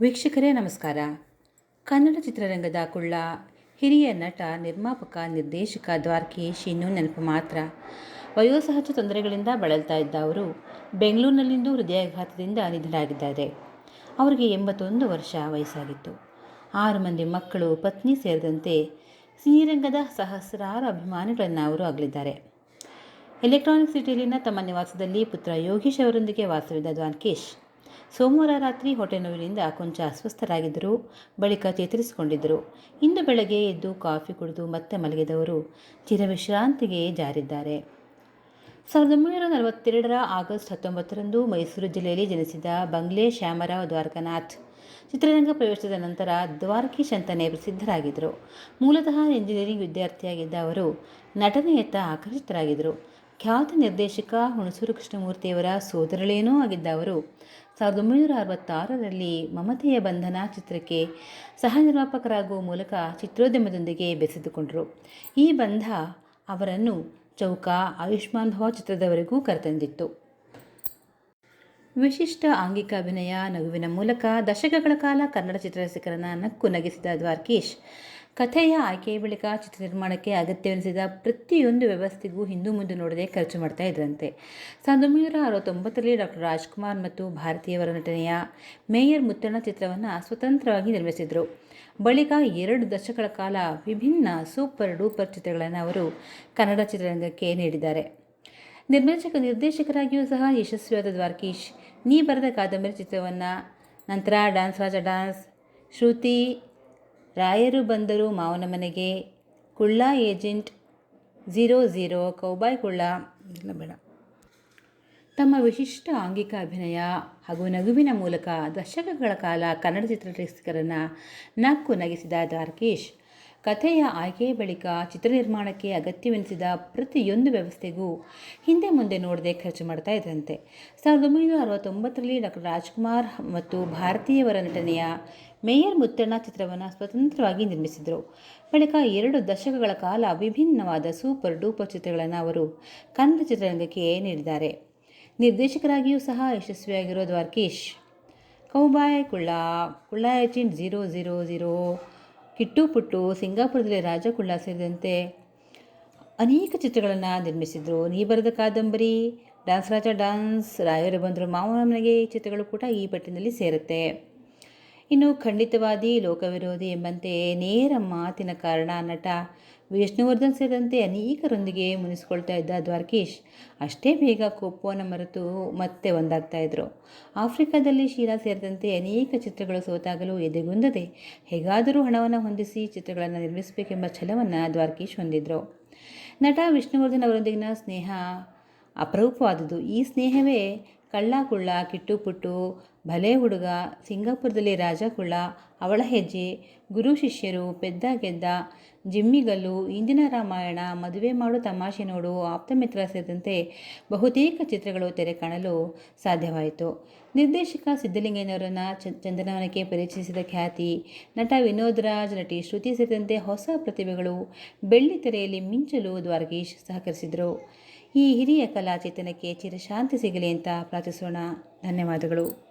ವೀಕ್ಷಕರೇ, ನಮಸ್ಕಾರ. ಕನ್ನಡ ಚಿತ್ರರಂಗದ ಕುಳ್ಳ, ಹಿರಿಯ ನಟ, ನಿರ್ಮಾಪಕ, ನಿರ್ದೇಶಕ ದ್ವಾರಕಿ ಇನ್ನೂ ನೆನಪು ಮಾತ್ರ. ವಯೋಸಹಜ ತೊಂದರೆಗಳಿಂದ ಬಳಲ್ತಾ ಇದ್ದ ಅವರು ಬೆಂಗಳೂರಿನಲ್ಲಿಂದು ಹೃದಯಾಘಾತದಿಂದ ನಿಧನರಾಗಿದ್ದಾರೆ. ಅವರಿಗೆ ಎಂಬತ್ತೊಂದು ವರ್ಷ ವಯಸ್ಸಾಗಿತ್ತು. ಆರು ಮಂದಿ ಮಕ್ಕಳು, ಪತ್ನಿ ಸೇರಿದಂತೆ ಸಿನಿರಂಗದ ಸಹಸ್ರಾರು ಅಭಿಮಾನಿಗಳನ್ನು ಅವರು ಆಗಲಿದ್ದಾರೆ ಎಲೆಕ್ಟ್ರಾನಿಕ್ ಸಿಟಿಯಲ್ಲಿನ ತಮ್ಮ ನಿವಾಸದಲ್ಲಿ ಪುತ್ರ ಯೋಗೀಶ್ ಅವರೊಂದಿಗೆ ವಾಸವಿದ್ದ ದ್ವಾರಕೀಶ್ ಸೋಮವಾರ ರಾತ್ರಿ ಹೊಟ್ಟೆ ನೋವಿನಿಂದ ಕೊಂಚ ಅಸ್ವಸ್ಥರಾಗಿದ್ದರು, ಬಳಿಕ ಚೇತರಿಸಿಕೊಂಡಿದ್ದರು. ಇಂದು ಬೆಳಗ್ಗೆ ಎದ್ದು ಕಾಫಿ ಕುಡಿದು ಮತ್ತೆ ಮಲಗಿದವರು ಚಿರವಿಶ್ರಾಂತಿಗೆ ಜಾರಿದ್ದಾರೆ. ಸಾವಿರದ ಒಂಬೈನೂರ ನಲವತ್ತೆರಡರ ಆಗಸ್ಟ್ ಹತ್ತೊಂಬತ್ತರಂದು ಮೈಸೂರು ಜಿಲ್ಲೆಯಲ್ಲಿ ಜನಿಸಿದ ಬಂಗ್ಲೆ ಶ್ಯಾಮರಾವ್ ದ್ವಾರಕನಾಥ್ ಚಿತ್ರರಂಗ ಪ್ರವೇಶದ ನಂತರ ದ್ವಾರಕೀಶ್ ಅಂತಲೇ ಪ್ರಸಿದ್ಧರಾಗಿದ್ದರು. ಮೂಲತಃ ಇಂಜಿನಿಯರಿಂಗ್ ವಿದ್ಯಾರ್ಥಿಯಾಗಿದ್ದ ಅವರು ನಟನೆಯತ್ತ ಆಕರ್ಷಿತರಾಗಿದ್ದರು. ಖ್ಯಾತ ನಿರ್ದೇಶಕ ಹುಣಸೂರು ಕೃಷ್ಣಮೂರ್ತಿಯವರ ಸೋದರಳೇನೂ ಆಗಿದ್ದ ಅವರು, ಸಾವಿರದ ಒಂಬೈನೂರ ಅರವತ್ತಾರರಲ್ಲಿ ಮಮತೆಯ ಬಂಧನ ಚಿತ್ರಕ್ಕೆ ಸಹ ನಿರ್ಮಾಪಕರಾಗುವ ಮೂಲಕ ಚಿತ್ರೋದ್ಯಮದೊಂದಿಗೆ ಬೆಸೆದುಕೊಂಡರು. ಈ ಬಂಧ ಅವರನ್ನು ಚೌಕ ಆಯುಷ್ಮಾನ್ ಭವ ಚಿತ್ರದವರೆಗೂ ಕರೆತಂದಿತ್ತು. ವಿಶಿಷ್ಟ ಆಂಗಿಕ ಅಭಿನಯ ನಗುವಿನ ಮೂಲಕ ದಶಕಗಳ ಕಾಲ ಕನ್ನಡ ಚಿತ್ರರಸಿಕರನ್ನು ನಕ್ಕು ನಗಿಸಿದ ದ್ವಾರಕೀಶ್ ಕಥೆಯ ಆಯ್ಕೆಯ ಬಳಿಕ ಚಿತ್ರ ನಿರ್ಮಾಣಕ್ಕೆ ಅಗತ್ಯವೆನಿಸಿದ ಪ್ರತಿಯೊಂದು ವ್ಯವಸ್ಥೆಗೂ ಹಿಂದೂ ಮುಂದೆ ನೋಡದೆ ಖರ್ಚು ಮಾಡ್ತಾ ಇದ್ರಂತೆ. ಸಾವಿರದ ಒಂಬೈನೂರ ಅರವತ್ತೊಂಬತ್ತರಲ್ಲಿ ಡಾಕ್ಟರ್ ರಾಜ್ಕುಮಾರ್ ಮತ್ತು ಭಾರತೀಯವರ ನಟನೆಯ ಮೇಯರ್ ಮುತ್ತಣ್ಣ ಚಿತ್ರವನ್ನು ಸ್ವತಂತ್ರವಾಗಿ ನಿರ್ಮಿಸಿದರು. ಬಳಿಕ ಎರಡು ದಶಕಗಳ ಕಾಲ ವಿಭಿನ್ನ ಸೂಪರ್ ಡೂಪರ್ ಚಿತ್ರಗಳನ್ನು ಅವರು ಕನ್ನಡ ಚಿತ್ರರಂಗಕ್ಕೆ ನೀಡಿದ್ದಾರೆ. ನಿರ್ದೇಶಕ, ನಿರ್ದೇಶಕರಾಗಿಯೂ ಸಹ ಯಶಸ್ವಿಯಾದ ದ್ವಾರಕೀಶ್, ನೀ ಬರೆದ ಕಾದಂಬರಿ ಚಿತ್ರವನ್ನು ನಂತರ ಡ್ಯಾನ್ಸ್ ರಾಜ ಡ್ಯಾನ್ಸ್ ಶ್ರುತಿ ರಾಯರು ಬಂದರು ಮಾವನ ಮನೆಗೆ. ಕುಳ್ಳ ಏಜೆಂಟ್ ಝೀರೋ ಝೀರೋ ಕೌಬಾಯ್ ಕುಳ್ಳ. ಇಲ್ಲ ಬೇಡ. ತಮ್ಮ ವಿಶಿಷ್ಟ ಆಂಗಿಕ ಅಭಿನಯ ಹಾಗೂ ನಗುವಿನ ಮೂಲಕ ದಶಕಗಳ ಕಾಲ ಕನ್ನಡ ಚಿತ್ರರಸಿಕರನ್ನು ನಕ್ಕು ನಗಿಸಿದ ದ್ವಾರಕೀಶ್ ಕಥೆಯ ಆಯ್ಕೆ ಬಳಿಕ ಚಿತ್ರ ನಿರ್ಮಾಣಕ್ಕೆ ಅಗತ್ಯವೆನಿಸಿದ ಪ್ರತಿಯೊಂದು ವ್ಯವಸ್ಥೆಗೂ ಹಿಂದೆ ಮುಂದೆ ನೋಡದೆ ಖರ್ಚು ಮಾಡ್ತಾ ಇದ್ದಂತೆ ಸಾವಿರದ ಒಂಬೈನೂರ ಅರವತ್ತೊಂಬತ್ತರಲ್ಲಿ ಡಾಕ್ಟರ್ ರಾಜ್ಕುಮಾರ್ ಮತ್ತು ಭಾರತೀಯವರ ನಟನೆಯ ಮೇಯರ್ ಮುತ್ತಣ್ಣ ಚಿತ್ರವನ್ನು ಸ್ವತಂತ್ರವಾಗಿ ನಿರ್ಮಿಸಿದರು. ಬಳಿಕ ಎರಡು ದಶಕಗಳ ಕಾಲ ವಿಭಿನ್ನವಾದ ಸೂಪರ್ ಡೂಪರ್ ಚಿತ್ರಗಳನ್ನು ಅವರು ಕನ್ನಡ ಚಿತ್ರರಂಗಕ್ಕೆ ನೀಡಿದ್ದಾರೆ. ನಿರ್ದೇಶಕರಾಗಿಯೂ ಸಹ ಯಶಸ್ವಿಯಾಗಿರೋ Dwarakish, cowboy Kulla Kulla agent zero zero zero Kittu Puttu ಸಿಂಗಾಪುರದಲ್ಲಿ ರಾಜಕುಳ್ಳ ಸೇರಿದಂತೆ ಅನೇಕ ಚಿತ್ರಗಳನ್ನು ನಿರ್ಮಿಸಿದರು. ನೀ ಬರೆದ ಕಾದಂಬರಿ, ಡಾನ್ಸ್ ರಾಜ ಡಾನ್ಸ್, ರಾಯರು ಬಂದರು ಮಾವನ ಮನೆಗೆ ಚಿತ್ರಗಳು ಕೂಡ ಈ ಪಟ್ಟಿನಲ್ಲಿ ಸೇರುತ್ತೆ. ಇನ್ನು ಖಂಡಿತವಾದಿ ಲೋಕವಿರೋಧಿ ಎಂಬಂತೆ ನೇರ ಮಾತಿನ ಕಾರಣ ನಟ ವಿಷ್ಣುವರ್ಧನ್ ಸೇರಿದಂತೆ ಅನೇಕರೊಂದಿಗೆ ಮುನಿಸ್ಕೊಳ್ತಾ ಇದ್ದ ದ್ವಾರಕೀಶ್ ಅಷ್ಟೇ ಬೇಗ ಕೋಪವನ್ನು ಮರೆತು ಮತ್ತೆ ಒಂದಾಗ್ತಾ ಇದ್ರು. ಆಫ್ರಿಕಾದಲ್ಲಿ ಶೀಲಾ ಸೇರಿದಂತೆ ಅನೇಕ ಚಿತ್ರಗಳು ಸೋತಾಗಲು ಎದೆಗುಂದದೆ ಹೇಗಾದರೂ ಹಣವನ್ನು ಹೊಂದಿಸಿ ಚಿತ್ರಗಳನ್ನು ನಿರ್ಮಿಸಬೇಕೆಂಬ ಛಲವನ್ನು ದ್ವಾರಕೀಶ್ ಹೊಂದಿದ್ರು. ನಟ ವಿಷ್ಣುವರ್ಧನ್ ಅವರೊಂದಿಗಿನ ಸ್ನೇಹ ಅಪರೂಪವಾದುದು ಈ ಸ್ನೇಹವೇ ಕಳ್ಳ ಕುಳ್ಳ ಕಿಟ್ಟು ಪುಟ್ಟು ಭಲೆ ಹುಡುಗ, ಸಿಂಗಾಪುರದಲ್ಲಿ ರಾಜ ಕುಳ್ಳ ಅವಳ ಹೆಜ್ಜೆ, ಗುರು ಶಿಷ್ಯರು ಪೆದ್ದ ಗೆದ್ದ, ಜಿಮ್ಮಿಗಲ್ಲು, ಇಂದಿನ ರಾಮಾಯಣ, ಮದುವೆ ಮಾಡು ತಮಾಷೆ ನೋಡು ಆಪ್ತಮಿತ್ರ ಸೇರಿದಂತೆ ಬಹುತೇಕ ಚಿತ್ರಗಳು ತೆರೆ ಕಾಣಲು ಸಾಧ್ಯವಾಯಿತು. ನಿರ್ದೇಶಕ ಸಿದ್ದಲಿಂಗಯ್ಯನವರನ್ನು ಚಂದನವನಕ್ಕೆ ಪರಿಚಯಿಸಿದ ಖ್ಯಾತಿ, ನಟ ವಿನೋದ್ ರಾಜ್ ನಟಿ ಶ್ರುತಿ ಸೇರಿದಂತೆ ಹೊಸ ಪ್ರತಿಭೆಗಳು ಬೆಳ್ಳಿ ತೆರೆಯಲ್ಲಿ ಮಿಂಚಲು ದ್ವಾರಕೀಶ್ ಸಹಕರಿಸಿದರು. ಈ ಹಿರಿಯ ಕಲಾಚೇತನಕ್ಕೆ ಚಿರಶಾಂತಿ ಸಿಗಲಿ ಅಂತ ಪ್ರಾರ್ಥಿಸೋಣ. ಧನ್ಯವಾದಗಳು.